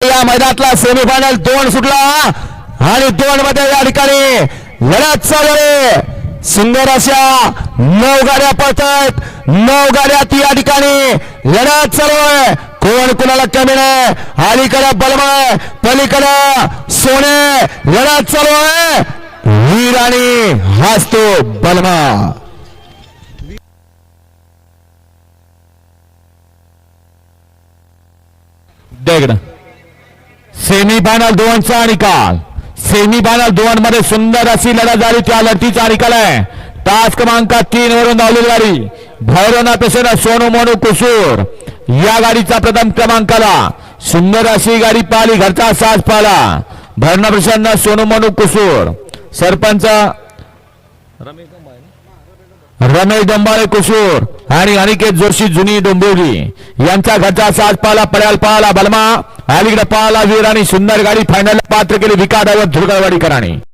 या मैदानातला सेमीफायनल दोन सुटला आणि दोन मध्ये या ठिकाणी लढत चालू आहे. सुंदर अशा नऊ गाड्या पळतायत. नऊ गाड्यात या ठिकाणी लढत चालू आहे. कोण कुणाला कमी नाही? अलीकडे बलमय पलीकडे सोने. लढत चालू आहे. वीर आणि हाच बलमा देगड सेमीफायनल दोनचा निकाल. सेमीफायनल दोन मध्ये सुंदर अशी लढत झाली त्या लढतीचा निकाल आहे. तास क्रमांक तीन वरून धावली गाडी. भैरवना पेशेना सोनू मोनू कुसूर या गाडीचा प्रथम क्रमांकाला सुंदर अशी गाडी पाहिली घरचा साज पाहिला. भरणा पेशेंना सोनू मोनू कुसूर. सरपंच रमेश डोंबाळे कुसूर आणि अनिकेत जोशी जुनी डोंबिवली. यांच्या घरचा साज पाला पड्याल पाला बलमा. अलीकडे पाला वीर आणि सुंदर गाडी फायनल पात्र केली. विकादावर धुरगळवाडीकरांनी